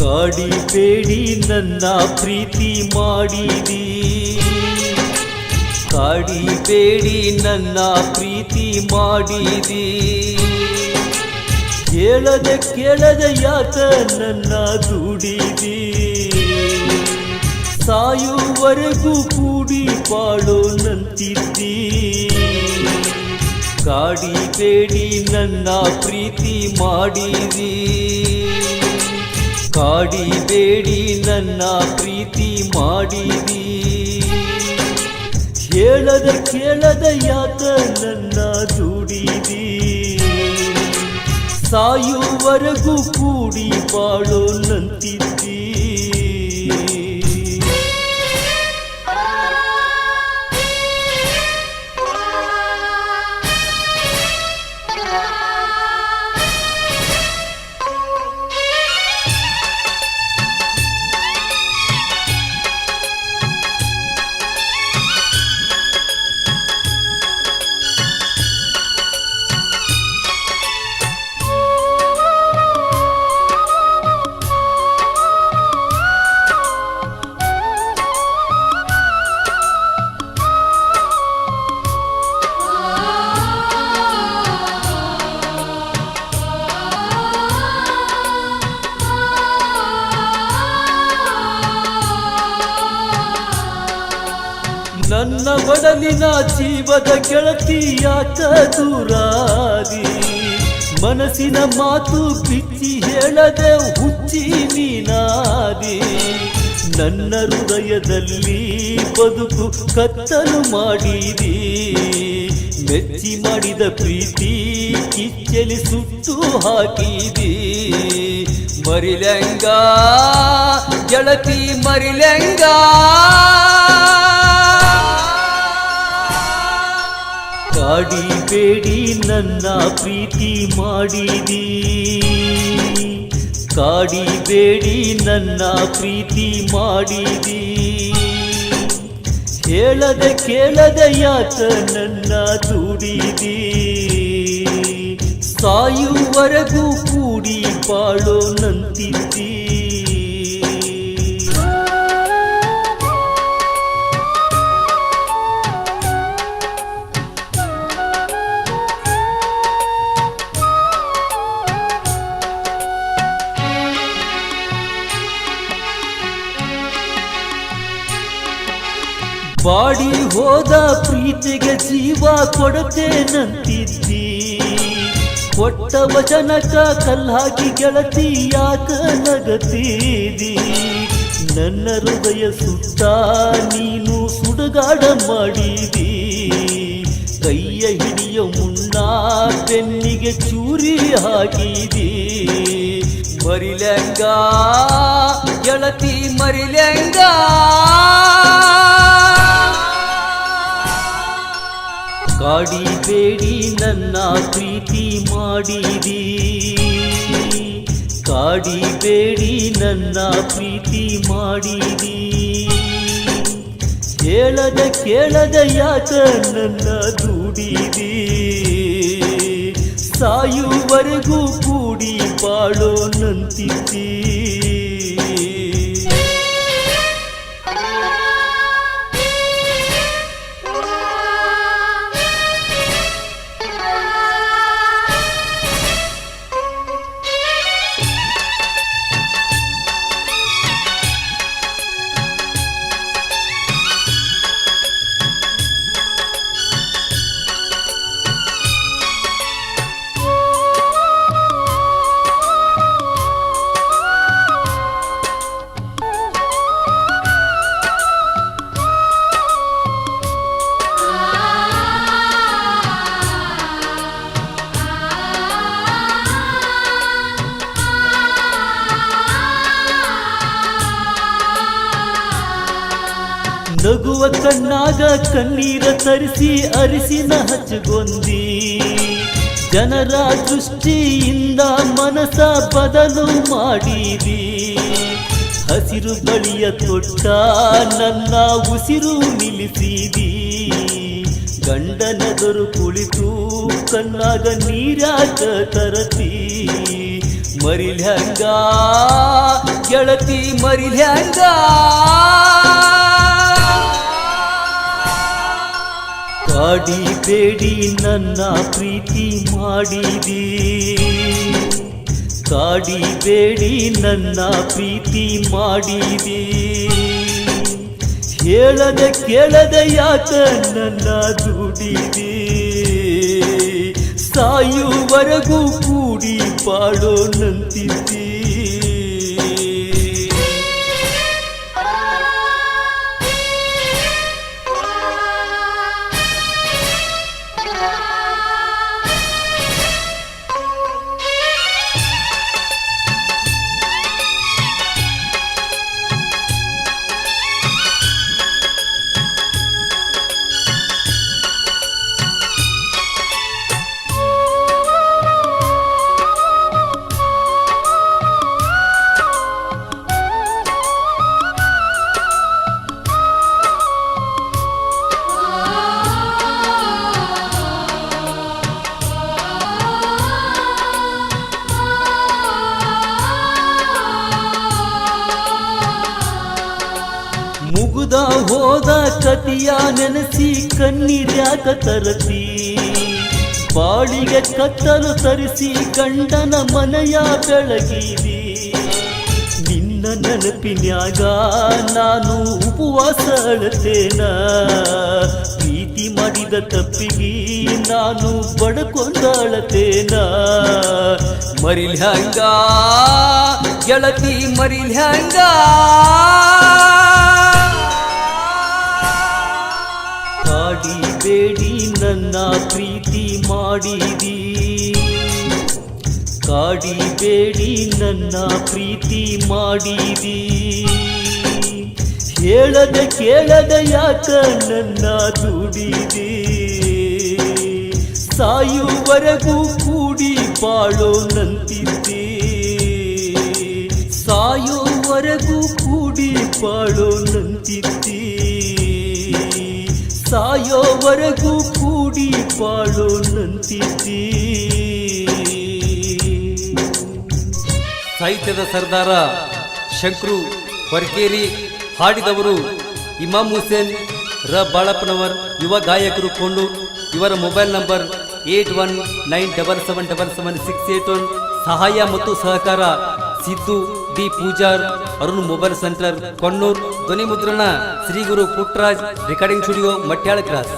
ಕಾಡಿಬೇಡಿ ನನ್ನ ಪ್ರೀತಿ ಮಾಡಿದಿ. ಕಾಡಿ ಬೇಡಿ ನನ್ನ ಪ್ರೀತಿ ಮಾಡಿದಿ. ಕೇಳದೆ ಕೇಳದೆ ಯಾತ ನನ್ನ ದುಡಿದಿ? ಸಾಯುವರೆಗೂ ಕೂಡಿ ಪಾಡೋ ನಂತಿದ್ದಿ. ಕಾಡಿಬೇಡಿ ನನ್ನ ಪ್ರೀತಿ ಮಾಡಿದಿ. ಕಾಡಿಬೇಡಿ ನನ್ನ ಪ್ರೀತಿ ಮಾಡಿದಿ. ಕೇಳದ ಕೇಳದ ಯಾಕ ನನ್ನ ದುಡಿದಿ ಸಾಯುವರೆಗೂ ಕೂಡಿ ಬಾಳೋ ನಂತಿದ್ದಿ. ನನ್ನ ಒಡಲಿನ ಜೀವದ ಗೆಳತಿಯಾಕ ದೂರಾದಿ. ಮನಸ್ಸಿನ ಮಾತು ಬಿಚ್ಚಿ ಹೇಳದೆ ಹುಚ್ಚಿ ನೀನಾದಿ ನನ್ನ ಹೃದಯದಲ್ಲಿ ಬದುಕು ಕತ್ತಲು ಮಾಡಿದಿ. ಮೆಚ್ಚಿ ಮಾಡಿದ ಪ್ರೀತಿ ಕಿಚ್ಚಲಿ ಸುಟ್ಟು ಹಾಕಿದಿ. ಮರಿಲೆಂಗ, ಗೆಳತಿ ಮರಿಲೆಂಗ. ಕಾಡಿಬೇಡಿ ನನ್ನ ಪ್ರೀತಿ ಮಾಡಿದಿ. ಕಾಡಿಬೇಡಿ, ನನ್ನ ಪ್ರೀತಿ ಮಾಡಿದಿ. ಹೇಳದೆ ಕೇಳದೆ ಯಾತ ನನ್ನ ದುಡಿದಿ. ಸಾಯುವರೆಗೂ ಕೂಡಿ ಬಾಳೋ ನಂತಿದ್ದಿ. ಹೋದ? ಪ್ರೀತಿಗೆ ಜೀವ ಕೊಡತೇನಂತಿದ್ದಿ ಕೊಟ್ಟ ವಚನಕ ಕಲ್ಲಾಕಿ ಗೆಳತಿ ಯಾಕ ನಗತೀದಿ? ನನ್ನ ಹೃದಯ ಸುತ್ತ ನೀನು ಸುಡುಗಾಡ ಮಾಡಿದಿ? ಕೈಯ ಹಿಡಿಯ ಮುನ್ನ ಬೆನ್ನಿಗೆ ಚೂರಿ ಹಾಕಿದಿ? ಮರಿಲೆಂಗ? ಗೆಳತಿ ಮರಿಲೆಂಗ? ಕಾಡಿಬೇಡಿ ನನ್ನ ಪ್ರೀತಿ ಮಾಡಿದಿ. ಕಾಡಿಬೇಡಿ ನನ್ನ ಪ್ರೀತಿ ಮಾಡಿದಿ. ಕೇಳದ ಕೇಳದ ಯಾಕ ನನ್ನ ದುಡಿದಿ? ಸಾಯುವರೆಗೂ ಕೂಡಿ ಬಾಳೋ ನಂತಿದ್ದಿ. ನಗುವ ಕಣ್ಣಾಗ ಕಣ್ಣೀರ ತರಿಸಿ ಅರಿಸಿನ ಹಚ್ಚಗೊಂದಿ. ಜನರ ದೃಷ್ಟಿಯಿಂದ ಮನಸ ಬದಲು ಮಾಡಿದಿ. ಹಸಿರು ಬಳಿಯ ತೊಟ್ಟ ನನ್ನ ಉಸಿರು ನಿಲ್ಲಿಸಿದಿ. ಗಂಡನದರು ಕುಳಿತು ಕಣ್ಣಾಗ ನೀರಾಗ ತರತಿ. ಮರಿಲ್ಯಾಂಗ, ಗೆಳತಿ ಮರಿಲ್ಯಾಂಗ. ಕಾಡಿ ಬೇಡಿ ನನ್ನ ಪ್ರೀತಿ ಮಾಡಿದಿ. ಕಾಡಿ ಬೇಡಿ ನನ್ನ ಪ್ರೀತಿ ಮಾಡಿದಿ. ಹೇಳದೆ ಕೇಳದ ಯಾಕ ನನ್ನ ದುಡಿದಿ. ಸಾಯುವರೆಗೂ ಕೂಡಿ ಪಾಡೋ ನಂತಿದ್ದಿ. ಮುಗುದ ಹೋದ ಕತಿಯ ನೆನೆಸಿ ಕಣ್ಣೀರ್ಯಾಕ ತರಸಿ. ಬಾಳಿಗೆ ಕತ್ತಲು ತರಿಸಿ ಗಂಡನ ಮನೆಯ ಬೆಳಗಿದಿ ನಿನ್ನ ನೆನಪಿನ್ಯಾಗ ನಾನು ಉಪವಾಸ ಅಳತೇನ. ಪ್ರೀತಿ ಮಾಡಿದ ತಪ್ಪಿಗೆ ನಾನು ಬಡಕೊಂಡ ಅಳತೇನ. ಮರಿಲ್ಯಾಂಗ ಗೆಳತಿ ಮರಿಲ್ಯಾಂಗ ಕಾಡಿ ಬೇಡಿ, ನನ್ನ ಪ್ರೀತಿ ಮಾಡಿದಿ. ಕಾಡಿ ಬೇಡಿ, ನನ್ನ ಪ್ರೀತಿ ಮಾಡಿದಿ. ಹೇಳದ ಕೇಳದ ಯಾಕ ನನ್ನ ದುಡಿದಿ? ಸಾಯುವರೆಗೂ ಕೂಡಿ ಬಾಳೋ ನಂತಿದ್ದಿ. ಸಾಯುವರೆಗೂ ಕೂಡಿ ಬಾಳೋ ನಂತಿದ್ದಿ. ಸಾಯೋವರೆಗೂ ಕೂಡಿ ಬಾಳೋ ನಂತಿದ್ದಿ. ಸಾಹಿತ್ಯದ ಸರ್ದಾರ ಶಂಕ್ರು ಹೊರಕೇರಿ ಹಾಡಿದವರು ಇಮಾಮ್ ಹುಸೇನ್, ರ. ಬಾಳಪ್ಪನವರ್, ಯುವ ಗಾಯಕರು ಕೊಂಡು ಇವರ mobile number eight one nine double seven double seven six eight one ಸಹಾಯ ಮತ್ತು ಸಹಕಾರ Siddu D Pujar Arun mobile centre, Konnur ಧ್ವನಿ ಮುದ್ರಣ Shri Guru Putraj recording studio, Matyal cross.